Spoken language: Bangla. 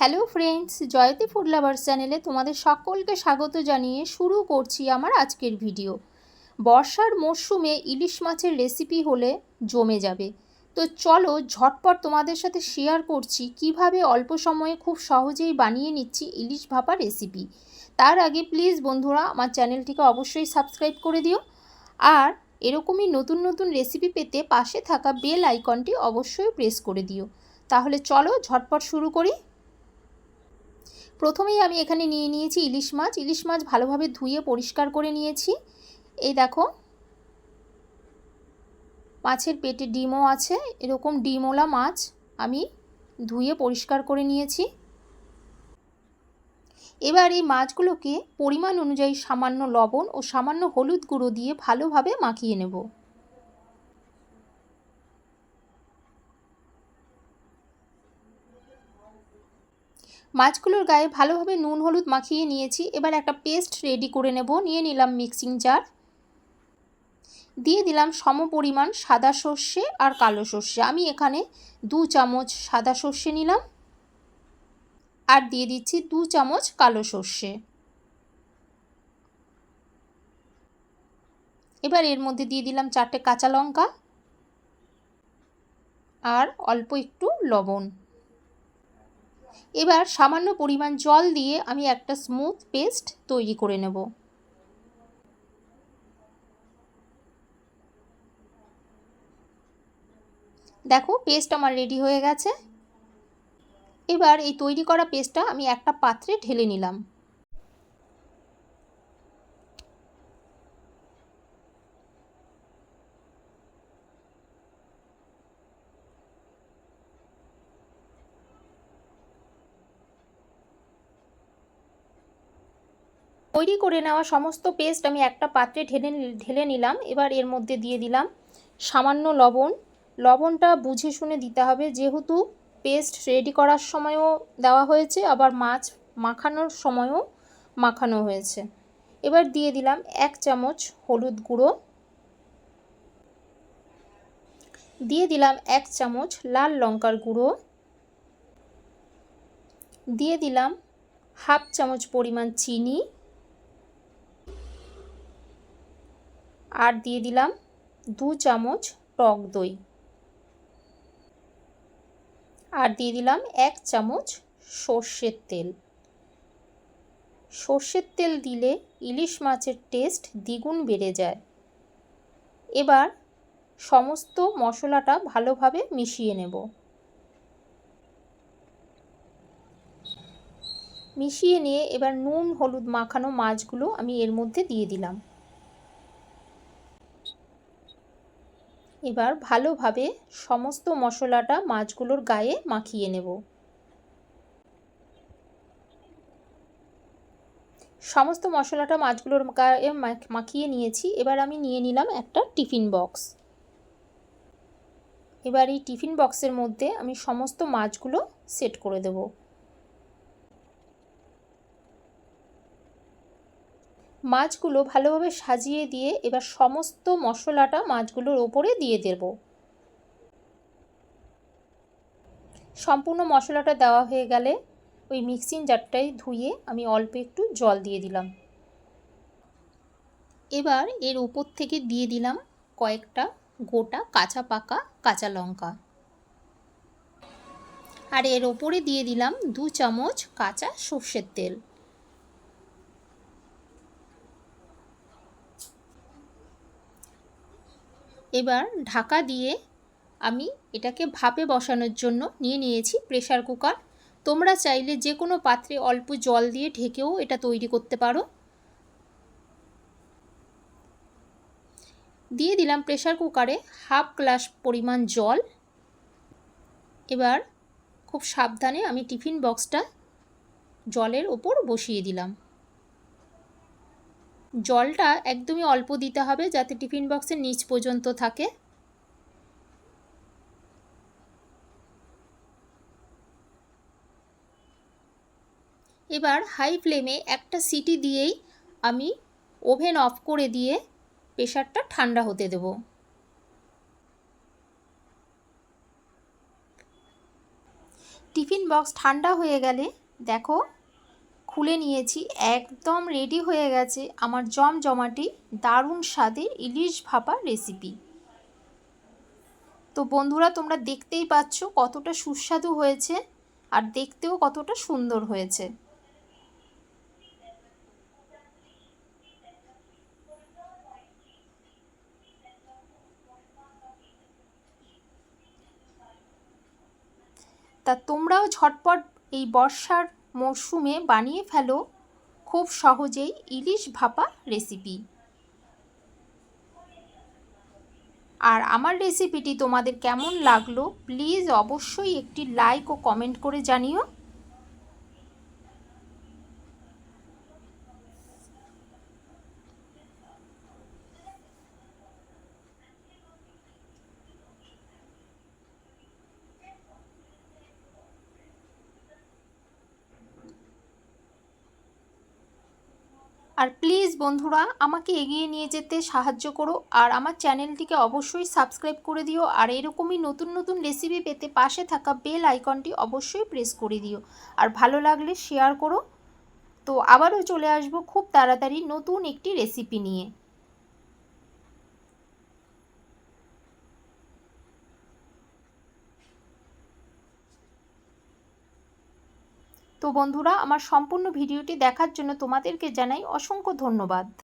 Hello friends Jayati food lovers চ্যানেলে তোমাদের সকলকে স্বাগত জানিয়ে শুরু করছি আমার আজকের ভিডিও বর্ষার মরশুমে ইলিশ মাছের রেসিপি হলে জমে যাবে। তো চলো ঝটপট তোমাদের সাথে শেয়ার করছি কীভাবে অল্প সময়ে খুব সহজেই বানিয়ে নিচ্ছি ইলিশ ভাপা রেসিপি তার আগে প্লিজ বন্ধুরা আমার চ্যানেলটিকে অবশ্যই সাবস্ক্রাইব করে দিও। আর এরকমই নতুন নতুন রেসিপি পেতে পাশে থাকা বেল আইকনটি অবশ্যই প্রেস করে দিও। তাহলে চলো ঝটপট শুরু করি। প্রথমেই আমি এখানে নিয়ে নিয়েছি ইলিশ মাছ। ইলিশ মাছ ভালোভাবে ধুয়ে পরিষ্কার করে নিয়েছি। এই দেখো। মাছের পেটে ডিমও আছে। এরকম ডিমওলা মাছ আমি ধুয়ে পরিষ্কার করে নিয়েছি। এবার এই মাছগুলোকে পরিমাণ অনুযায়ী সামান্য লবণ ও সামান্য হলুদ গুঁড়ো দিয়ে ভালোভাবে মাখিয়ে নেব। মাছগুলোর গায়ে ভালোভাবে নুন, হলুদ মাখিয়ে নিয়েছি। এবার একটা পেস্ট রেডি করে নেব। নিয়ে নিলাম মিক্সিং জার। দিয়ে দিলাম সম পরিমাণ সাদা সর্ষে আর কালো সর্ষে। আমি এখানে দু চামচ সাদা সর্ষে নিলাম। আর দিয়ে দিচ্ছি দু চামচ কালো সর্ষে। এবার এর মধ্যে দিয়ে দিলাম চারটে কাঁচা লঙ্কা আর অল্প একটু লবণ। এবার সামান্য পরিমাণ জল দিয়ে আমি একটা স্মুথ পেস্ট তৈরি করে নেব। দেখো পেস্ট আমার রেডি হয়ে গেছে। এবার এই তৈরি করা পেস্টটা আমি একটা পাত্রে ঢেলে নিলাম। তৈরি করে নেওয়া সমস্ত পেস্ট আমি একটা পাত্রে ঢেলে ঢেলে নিলাম। এবার এর মধ্যে দিয়ে দিলাম সামান্য লবণ। লবণটা বুঝে শুনে দিতে হবে, যেহেতু পেস্ট রেডি করার সময়ও দেওয়া হয়েছে, আবার মাছ মাখানোর সময়ও মাখানো হয়েছে। এবার দিয়ে দিলাম এক চামচ হলুদ গুঁড়ো। দিয়ে দিলাম এক চামচ লাল লঙ্কার গুঁড়ো। দিয়ে দিলাম হাফ চামচ পরিমাণ চিনি। আর দিয়ে দিলাম দু চামচ টক দই। আর দিয়ে দিলাম এক চামচ সর্ষের তেল। সর্ষের তেল দিলে ইলিশ মাছের টেস্ট দ্বিগুণ বেড়ে যায়। এবার সমস্ত মশলাটা ভালোভাবে মিশিয়ে নেব। মিশিয়ে নিয়ে এবার নুন, হলুদ মাখানো মাছগুলো আমি এর মধ্যে দিয়ে দিলাম। এবার ভালোভাবে সমস্ত মশলাটা মাছগুলোর গায়ে মাখিয়ে নেব। সমস্ত মশলাটা মাছগুলোর গায়ে মাখিয়ে নিয়েছি। এবার আমি নিয়ে নিলাম একটা টিফিন বক্স। এবার এই টিফিন বক্সের মধ্যে আমি সমস্ত মাছগুলো সেট করে দেবো। মাছগুলো ভালোভাবে সাজিয়ে দিয়ে এবার সমস্ত মশলাটা মাছগুলোর ওপরে দিয়ে দেব। সম্পূর্ণ মশলাটা দেওয়া হয়ে গেলে ওই মিক্সিং জারটাই ধুয়ে আমি অল্প একটু জল দিয়ে দিলাম। এবার এর উপর থেকে দিয়ে দিলাম কয়েকটা গোটা কাঁচা পাকা কাঁচা লঙ্কা। আর এর ওপরে দিয়ে দিলাম দু চামচ কাঁচা সর্ষের তেল। এবার ঢাকা দিয়ে আমি এটাকে ভাপে বসানোর জন্য নিয়ে নিয়েছি প্রেশার কুকার তোমরা চাইলে যে কোনো পাত্রে অল্প জল দিয়ে ঢেকেও এটা তৈরি করতে পারো। দিয়ে দিলাম প্রেশার কুকারে হাফ গ্লাস পরিমাণ জল। এবার খুব সাবধানে আমি টিফিন বক্সটা জলের ওপর বসিয়ে দিলাম। জলটা একদমই অল্প দিতে হবে যাতে টিফিন বক্সের নিচ পর্যন্ত থাকে। এবার হাই ফ্লেমে একটা সিটি দিয়েই আমি ওভেন অফ করে দিয়ে প্রেশারটা ঠান্ডা হতে দেব। টিফিন বক্স ঠান্ডা হয়ে গেলে দেখো খুলে নিয়েছি, একদম রেডি হয়ে গেছে আমার জমজমাটি দারুণ স্বাদের ইলিশ ভাপা রেসিপি তো বন্ধুরা, তোমরা দেখতেই পাচ্ছ কতটা সুস্বাদু হয়েছে আর দেখতেও কতটা সুন্দর হয়েছে। তা তোমরাও ঝটপট এই বর্ষার মরশুমে বানিয়ে ফেলো খুব সহজেই ইলিশ ভাপা রেসিপি আর আমার রেসিপিটি তোমাদের কেমন লাগল প্লিজ অবশ্যই একটি লাইক ও কমেন্ট করে জানিও। আর প্লিজ বন্ধুরা, আমাকে এগিয়ে নিয়ে যেতে সাহায্য করো আর আমার চ্যানেলটিকে অবশ্যই সাবস্ক্রাইব করে দিও আর এরকমই নতুন নতুন রেসিপি পেতে পাশে থাকা বেল আইকনটি অবশ্যই প্রেস করে দিও। আর ভালো লাগলে শেয়ার করো। তো আবারও চলে আসব খুব তাড়াতাড়ি নতুন একটি রেসিপি নিয়ে। তো বন্ধুরা আমার সম্পূর্ণ ভিডিওটি দেখার জন্য তোমাদেরকে জানাই অসংখ্য ধন্যবাদ।